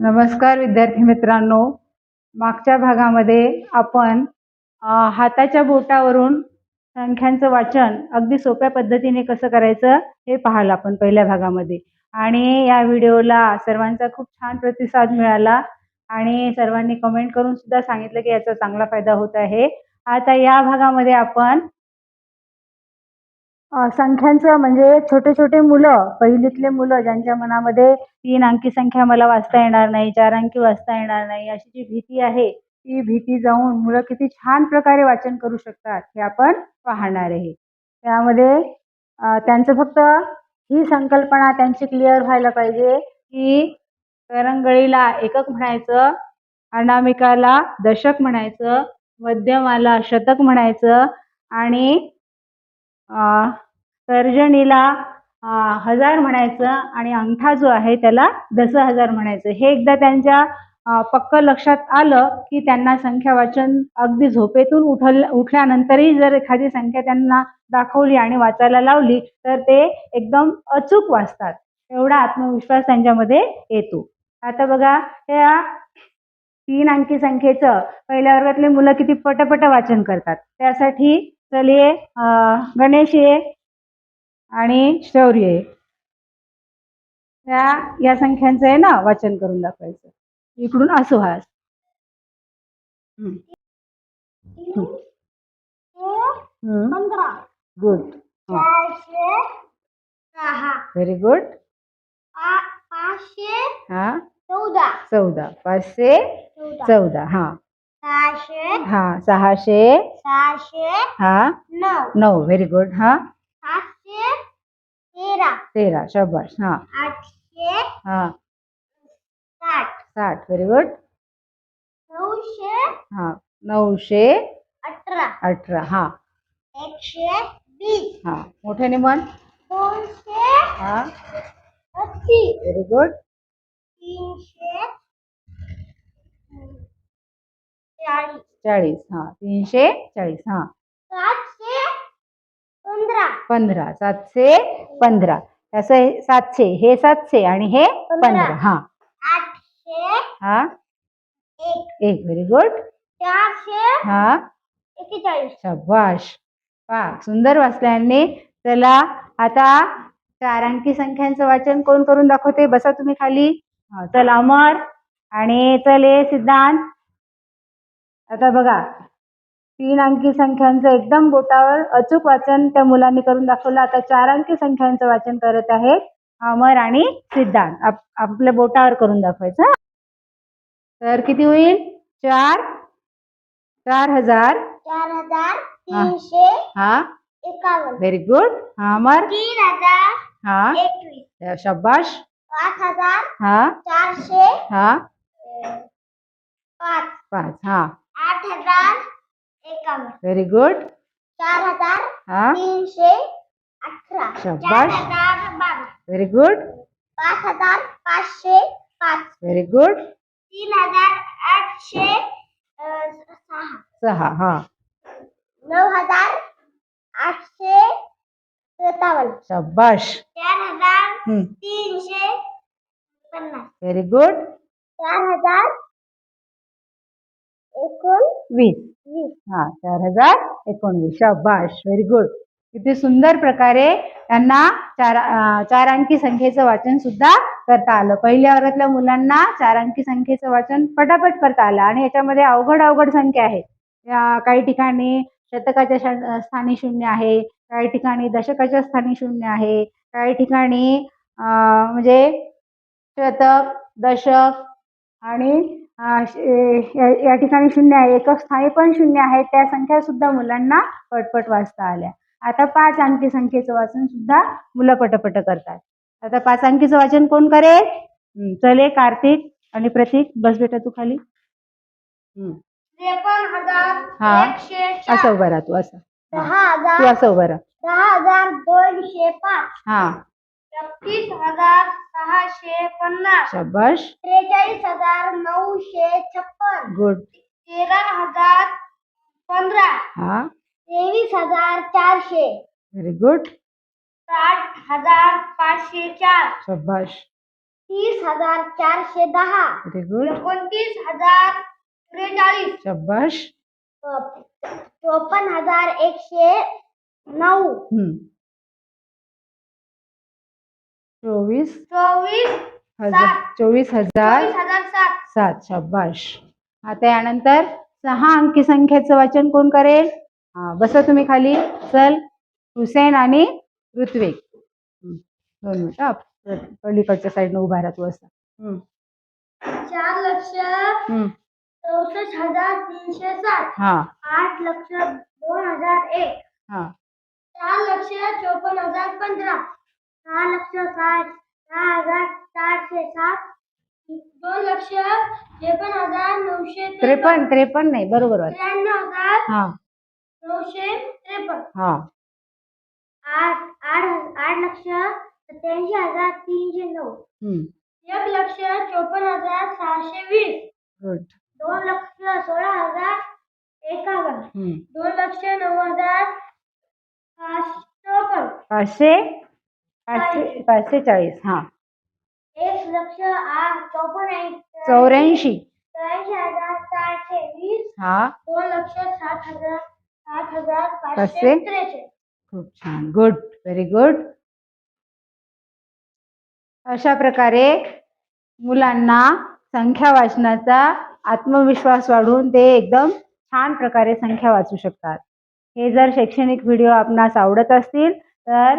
नमस्कार विद्यार्थी मित्रांनो. मागच्या भागामध्ये आपण हाताच्या बोटावरून संख्यांचं वाचन अगदी सोप्या पद्धतीने कसं करायचं हे पाहिलं आपण पहिल्या भागामध्ये. आणि या व्हिडिओला सर्वांचा खूप छान प्रतिसाद मिळाला आणि सर्वांनी कमेंट करून सुद्धा सांगितलं की याचा चांगला फायदा होत आहे. आता या भागामध्ये आपण संख्यांचं म्हणजे छोटे छोटे मुलं पहिलीतले मुलं ज्यांच्या मनामध्ये तीन अंकी संख्या मला वाचता येणार नाही चार अंकी वाचता येणार नाही अशी जी भीती आहे ती भीती जाऊन मुलं किती छान प्रकारे वाचन करू शकतात हे आपण पाहणार आहे. त्यामध्ये त्यांचं फक्त ही संकल्पना त्यांची क्लिअर व्हायला पाहिजे की करंगळीला एकक म्हणायचं अनामिकाला दशक म्हणायचं मध्यमाला शतक म्हणायचं आणि तर्जनीला हजार म्हणायचं आणि अंगठा जो आहे त्याला दस हजार म्हणायचं. हे एकदा त्यांच्या पक्क लक्षात आलं की त्यांना संख्या वाचन अगदी झोपेतून उठल उठल्यानंतरही जर एखादी संख्या त्यांना दाखवली आणि वाचायला लावली तर ते एकदम अचूक वाचतात. एवढा आत्मविश्वास त्यांच्यामध्ये येतो. आता बघा त्या तीन अंकी संख्येचं पहिल्या वर्गातले मुलं किती पटपट वाचन करतात. त्यासाठी चलिये गणेश ये आणि शौर्य ये त्या या संख्यांचं आहे ना वाचन करून दाखवायचं. इकडून असो हा गुड. व्हेरी गुड पाचशे हा. चौदा. चौदा. पाचशे चौदा. हा. सहाशे हा सहाशे सहाशे हा नऊ नऊ व्हेरी गुड हा। सातशे तेरा तेरा शाबाश हा। आठशे हा। साठ साठ व्हेरी गुड नऊशे हा नऊशे अठरा अठरा हा। एकशे वीस हा मोठ्याने म्हण दोनशे हा। अस्सी। व्हेरी गुड तीनशे चाळीस. चाळीस हा. तीनशे चाळीस हा. सातशे पंधरा. पंधरा. सातशे पंधरा. असं हे सातशे. हे सातशे आणि हे पंधरा. हा. आठशे हा. एक. एक. व्हेरी गुड चारशे हा. एक्केचाळीस. शाबाश. पा सुंदर वाचल्यांनी चला आता चार अंकी संख्यांचं वाचन कोण करून दाखवते? बसा तुम्ही खाली. हा, चल अमर आणि चले सिद्धांत. आता बघा तीन अंकी संख्यांचं एकदम बोटावर अचूक वाचन त्या मुलांनी करून दाखवलं. आता चार अंकी संख्यांचं वाचन करत आहे अमर आणि सिद्धांत. आप आपल्या बोटावर करून दाखवायचं? तर किती होईल? चार चार हजार. चार हजार तीनशे हा. एकावन्न. व्हेरी गुड हा अमर? तीन हजार हा. एकवीस. शाबाश. पाच हजार हा. चारशे हा. पाच. पाच हा. आठ हजार एकावन्न। व्हेरी गुड चार हजार हा। तीनशे अठरा। शाबास. चार हजार बारा व्हेरी गुड पाच हजार पाचशे पाच। व्हेरी गुड तीन हजार आठशे अं, सहा। सहा हा। नऊ हजार आठशे सत्तावन्न। शाबाश। चार हजार हम्म। तीनशे पन्नास। व्हेरी गुड चार हजार एकोणवीस वीस हा चार हजार एकोणवीस. शाबाश व्हेरी गुड किती सुंदर प्रकारे त्यांना चार चार अंकी संख्येचं वाचन सुद्धा करता आलं. पहिल्या वर्गातल्या मुलांना चार अंकी संख्येचं वाचन पटापट करता आलं आणि याच्यामध्ये अवघड अवघड संख्या आहेत काही ठिकाणी शतकाच्या स्थानी शून्य आहे काही ठिकाणी दशकाच्या स्थानी शून्य आहे काही ठिकाणी म्हणजे शतक दशक आणि या ठिकाणी शून्य आहे. एकक स्थानी पण शून्य आहे. त्या संख्या सुद्धा मुलांना पटपट वाचता आल्या. आता पाच अंकी संख्येचं वाचन सुद्धा मुलं पटपट करतात. आता पाच अंकीचं वाचन कोण करेल? चले कार्तिक आणि प्रतीक बस बेटा तू खाली. हं, असं उभं राहा तू असं. हा. तू असं उभं राहा. दहा हजार दोनशे पाच. हा. छत्तीस हज़ार सहाशे पन्नास शाबाश। त्रेचाळीस हज़ार नऊशे छप्पन। गुड। तेरा हज़ार पंधरा हा। तेवीस हज़ार चारशे व्हेरी गुड। साठ हज़ार पाचशे चार। शाबाश। तीस हज़ार चारशे दहा व्हेरी गुड। एकोणतीस हज़ार त्रेचाळीस शब्बाश चोपन्न हज़ार एकशे नऊ हम्म. चोवीस चोवीस हजार सात. चोवीस हजार चोवीस हजार सात. सात. आता यानंतर सहा अंकी संख्येचं वाचन कोण करेल? हा बसा तुम्ही खाली. चल हुसेन आणि ऋत्विक. दोन मिनिटं आप- पलीकडच्या साईडनं उभा राहा तू असं. चार लक्ष. चौसष्ट हजार तीनशे साठ. हा. आठ लक्ष दोन हजार एक. हा. चार लक्ष चोपन्न हजार पंधरा. साठ सहा हजार चारशे सात. दोन लक्ष त्रेपन्न हजार नऊशे त्रेपन्न. त्रेपन्न नाही बरोबर. त्र्याण्णव हजार हा. नऊशे त्रेपन्न. हा. आठ आठ आठ लक्ष सत्याऐंशी हजार तीनशे नऊ. हम्म. एक लक्ष चोपन्न हजार सहाशे वीस. गुड. दोन लक्ष सोळा हजार एकावन्न. हम्म. दोन लक्ष नऊ हजार चोपन्न. पाचशे पाचशे पाचशे चाळीस हा. एक लक्ष आठ चौपन्न चौऱ्याऐंशी. चौऱ्याऐंशी हजार चारशे वीस. हा. दोन लक्ष साठ हजार साठ हजार पाचशे? पाचशे. त्रेचाळीस. खूप छान. गुड व्हेरी गुड अशा प्रकारे मुलांना संख्या वाचनाचा आत्मविश्वास वाढवून ते एकदम छान प्रकारे संख्या वाचू शकतात. हे जर शैक्षणिक व्हिडिओ आपणास आवडत असतील तर